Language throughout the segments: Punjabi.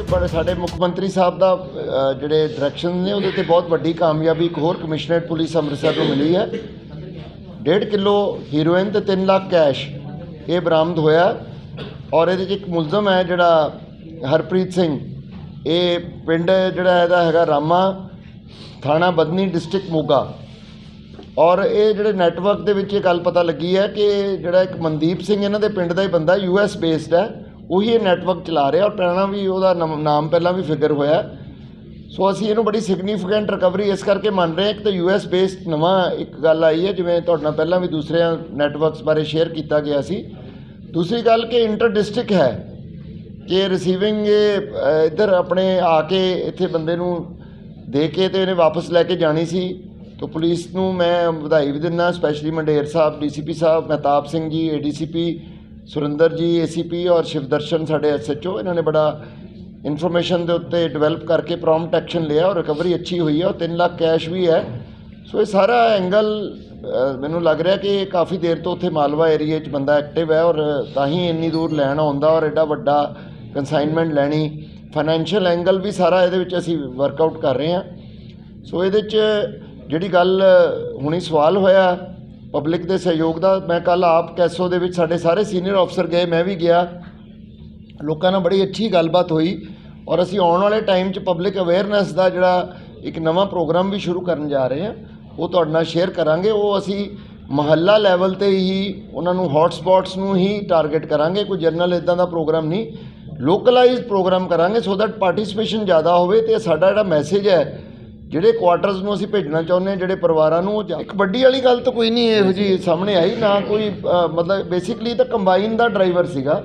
ਔਰ ਸਾਡੇ ਮੁੱਖ ਮੰਤਰੀ ਸਾਹਿਬ ਦਾ ਅ, ਜਿਹੜੇ ਡਾਇਰੈਕਸ਼ਨ ਨੇ ਉਹਦੇ ਤੇ ਬਹੁਤ ਵੱਡੀ ਕਾਮਯਾਬੀ ਇੱਕ ਹੋਰ ਕਮਿਸ਼ਨਰੇਟ ਪੁਲਿਸ ਅੰਮ੍ਰਿਤਸਰ ਨੂੰ ਮਿਲੀ ਹੈ। 1.5 ਕਿਲੋ ਹੀਰੋਇਨ ਤੇ 3 ਲੱਖ ਕੈਸ਼ ਇਹ ਬਰਾਮਦ ਹੋਇਆ। ਔਰ ਇਹਦੇ 'ਚ ਇੱਕ ਮੁਲਜ਼ਮ ਹੈ ਜਿਹੜਾ ਹਰਪ੍ਰੀਤ ਸਿੰਘ। ਇਹ ਪਿੰਡ ਜਿਹੜਾ ਇਹਦਾ ਹੈਗਾ ਰਾਮਾ ਥਾਣਾ ਬਦਨੀ ਡਿਸਟ੍ਰਿਕਟ ਮੋਗਾ। ਔਰ ਇਹ ਜਿਹੜੇ ਨੈਟਵਰਕ ਦੇ ਵਿੱਚ ਇਹ ਗੱਲ ਪਤਾ ਲੱਗੀ ਹੈ ਕਿ ਜਿਹੜਾ ਇੱਕ ਮਨਦੀਪ ਸਿੰਘ ਇਹਨਾਂ ਦੇ ਪਿੰਡ ਦਾ ਹੀ ਬੰਦਾ ਯੂ ਐਸ ਬੇਸਡ ਹੈ। ਉਹੀ ਇਹ ਨੈਟਵਰਕ ਚਲਾ ਰਿਹਾ ਔਰ ਪਹਿਲਾਂ ਵੀ ਉਹਦਾ ਨਮ- ਨਾਮ ਪਹਿਲਾਂ ਵੀ ਫਿਕਰ ਹੋਇਆ। ਸੋ ਅਸੀਂ ਇਹਨੂੰ ਬੜੀ ਸਿਗਨੀਫੀਕੈਂਟ ਰਿਕਵਰੀ ਇਸ ਕਰਕੇ ਮੰਨ ਰਹੇ ਹਾਂ ਕਿ ਤਾਂ ਯੂ ਐਸ ਬੇਸਡ ਨਵਾਂ ਇੱਕ ਗੱਲ ਆਈ ਹੈ, ਜਿਵੇਂ ਤੁਹਾਡੇ ਨਾਲ ਪਹਿਲਾਂ ਵੀ ਦੂਸਰਿਆਂ ਨੈਟਵਰਕਸ ਬਾਰੇ ਸ਼ੇਅਰ ਕੀਤਾ ਗਿਆ ਸੀ। ਦੂਸਰੀ ਗੱਲ ਕਿ ਇੰਟਰ ਡਿਸਟ੍ਰਿਕਟ ਹੈ ਕਿ ਰਿਸੀਵਿੰਗ ਇੱਧਰ ਆਪਣੇ ਆ ਕੇ ਇੱਥੇ ਬੰਦੇ ਨੂੰ ਦੇ ਕੇ ਤੇ ਇਹਨੇ ਵਾਪਸ ਲੈ ਕੇ ਜਾਣੀ ਸੀ। ਤਾਂ ਪੁਲਿਸ ਨੂੰ ਮੈਂ ਵਧਾਈ ਵੀ ਦਿੰਦਾ specially Mander Sahib DCP Sahib, Mehtab Singh ji ADCP Surinder ਜੀ ਏਸੀਪੀ ਔਰ ਸ਼ਿਵਦਰਸ਼ਨ ਸਾਡੇ ਐਸਐਚਓ ਇਹਨਾਂ ਨੇ ਬੜਾ ਇਨਫੋਰਮੇਸ਼ਨ ਦੇ ਉੱਤੇ ਡਿਵੈਲਪ ਕਰਕੇ ਪ੍ਰੋਮਪਟ ਐਕਸ਼ਨ ਲਿਆ ਔਰ ਰਿਕਵਰੀ ਅੱਛੀ ਹੋਈ ਹੈ ਔਰ 3 ਲੱਖ ਕੈਸ਼ ਵੀ ਹੈ। ਸੋ ਇਹ ਸਾਰਾ ਐਂਗਲ ਮੈਨੂੰ ਲੱਗ ਰਿਹਾ ਕਿ ਕਾਫੀ ਦੇਰ ਤੋਂ ਉੱਥੇ ਮਾਲਵਾ ਏਰੀਆ 'ਚ ਬੰਦਾ ਐਕਟਿਵ ਹੈ ਔਰ ਤਾਂ ਹੀ ਇੰਨੀ ਦੂਰ ਲੈਣ ਆਉਂਦਾ ਔਰ ਐਡਾ ਵੱਡਾ ਕੰਸਾਈਨਮੈਂਟ ਲੈਣੀ। ਫਾਈਨੈਂਸ਼ੀਅਲ ਐਂਗਲ ਵੀ ਸਾਰਾ ਇਹਦੇ ਵਿੱਚ ਅਸੀਂ ਵਰਕਆਊਟ ਕਰ ਰਹੇ ਹਾਂ। ਸੋ ਇਹਦੇ 'ਚ ਜਿਹੜੀ ਗੱਲ ਹੁਣੀ ਸਵਾਲ ਹੋਇਆ ਪਬਲਿਕ ਦੇ ਸਹਿਯੋਗ ਦਾ। ਮੈਂ ਕੱਲ ਆਪ ਕੈਸੋ ਦੇ ਵਿੱਚ ਸਾਡੇ ਸਾਰੇ ਸੀਨੀਅਰ ਅਫਸਰ ਗਏ, ਮੈਂ ਵੀ ਗਿਆ। ਲੋਕਾਂ ਨਾਲ ਬੜੀ ਅੱਛੀ ਗੱਲਬਾਤ ਹੋਈ ਔਰ ਅਸੀਂ ਆਉਣ ਵਾਲੇ ਟਾਈਮ 'ਚ ਪਬਲਿਕ ਅਵੇਅਰਨੈਸ ਦਾ ਜਿਹੜਾ ਇੱਕ ਨਵਾਂ ਪ੍ਰੋਗਰਾਮ ਵੀ ਸ਼ੁਰੂ ਕਰਨ ਜਾ ਰਹੇ ਹਾਂ, ਉਹ ਤੁਹਾਡੇ ਨਾਲ ਸ਼ੇਅਰ ਕਰਾਂਗੇ। ਉਹ ਅਸੀਂ ਮਹੱਲਾ ਲੈਵਲ ਤੇ ਹੀ, ਉਹਨਾਂ ਨੂੰ ਹੌਟ ਸਪੌਟਸ ਨੂੰ ਹੀ ਟਾਰਗੇਟ ਕਰਾਂਗੇ। ਕੋਈ ਜਨਰਲ ਇਦਾਂ ਦਾ ਪ੍ਰੋਗਰਾਮ ਨਹੀਂ। ਲੋਕਲਾਈਜ਼ਡ ਪ੍ਰੋਗਰਾਮ ਕਰਾਂਗੇ ਸੋ ਦੈਟ ਪਾਰਟਿਸਿਪੇਸ਼ਨ ਜ਼ਿਆਦਾ ਹੋਵੇ ਤੇ ਸਾਡਾ ਜਿਹੜਾ ਮੈਸੇਜ ਹੈ ਜਿਹੜੇ ਕੁਆਟਰਸ ਨੂੰ ਅਸੀਂ ਭੇਜਣਾ ਚਾਹੁੰਦੇ ਹਾਂ ਜਿਹੜੇ ਪਰਿਵਾਰਾਂ ਨੂੰ ਉਹ ਇੱਕ ਵੱਡੀ ਵਾਲੀ ਗੱਲ ਤਾਂ ਕੋਈ ਨਹੀਂ ਇਹੋ ਜੀ ਸਾਹਮਣੇ ਆਈ ਨਾ ਕੋਈ ਮਤਲਬ ਬੇਸਿਕਲੀ ਤਾਂ ਕੰਬਾਈਨ ਦਾ ਡਰਾਈਵਰ ਸੀਗਾ।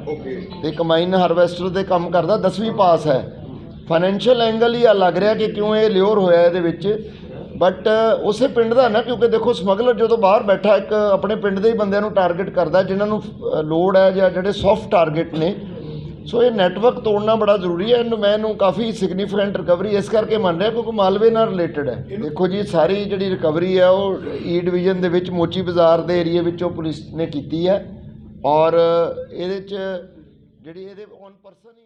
ਤੇ ਕੰਬਾਈਨ ਹਾਰਵੈਸਟਰ ਦੇ ਕੰਮ ਕਰਦਾ 10ਵੀਂ ਪਾਸ ਹੈ। ਫਾਈਨੈਂਸ਼ੀਅਲ ਐਂਗਲ ਹੀ ਆ ਲੱਗ ਰਿਹਾ ਕਿ ਕਿਉਂ ਇਹ ਲਿਓਰ ਹੋਇਆ ਇਹਦੇ ਵਿੱਚ। ਬਟ ਉਸੇ ਪਿੰਡ ਦਾ ਨਾ ਕਿਉਂਕਿ ਦੇਖੋ ਸਮਗਲਰ ਜਦੋਂ ਬਾਹਰ ਬੈਠਾ ਇੱਕ ਆਪਣੇ ਪਿੰਡ ਦੇ ਹੀ ਬੰਦਿਆਂ ਨੂੰ ਟਾਰਗੇਟ ਕਰਦਾ ਜਿਨ੍ਹਾਂ ਨੂੰ ਲੋੜ ਹੈ ਜਾਂ ਜਿਹੜੇ ਸੌਫਟ ਟਾਰਗੇਟ ਨੇ ਸੋ ਇਹ ਨੈਟਵਰਕ ਤੋੜਨਾ ਬੜਾ ਜ਼ਰੂਰੀ ਹੈ ਇਹਨੂੰ ਮੈਂ ਇਹਨੂੰ ਕਾਫੀ ਸਿਗਨੀਫੀਕੈਂਟ ਰਿਕਵਰੀ ਇਸ ਕਰਕੇ ਮੰਨ ਰਿਹਾ ਕਿਉਂਕਿ ਮਾਲਵੇ ਨਾਲ ਰਿਲੇਟਡ ਹੈ। ਦੇਖੋ ਜੀ ਸਾਰੀ ਜਿਹੜੀ ਰਿਕਵਰੀ ਹੈ ਉਹ ਈ ਡਿਵੀਜ਼ਨ ਦੇ ਵਿੱਚ ਮੋਚੀ ਬਾਜ਼ਾਰ ਦੇ ਏਰੀਆ ਵਿੱਚੋਂ ਪੁਲਿਸ ਨੇ ਕੀਤੀ ਹੈ। ਔਰ ਇਹਦੇ ਚ ਜਿਹੜੀ ਇਹਦੇ ਔਨ ਪਰਸਨ ਹੀ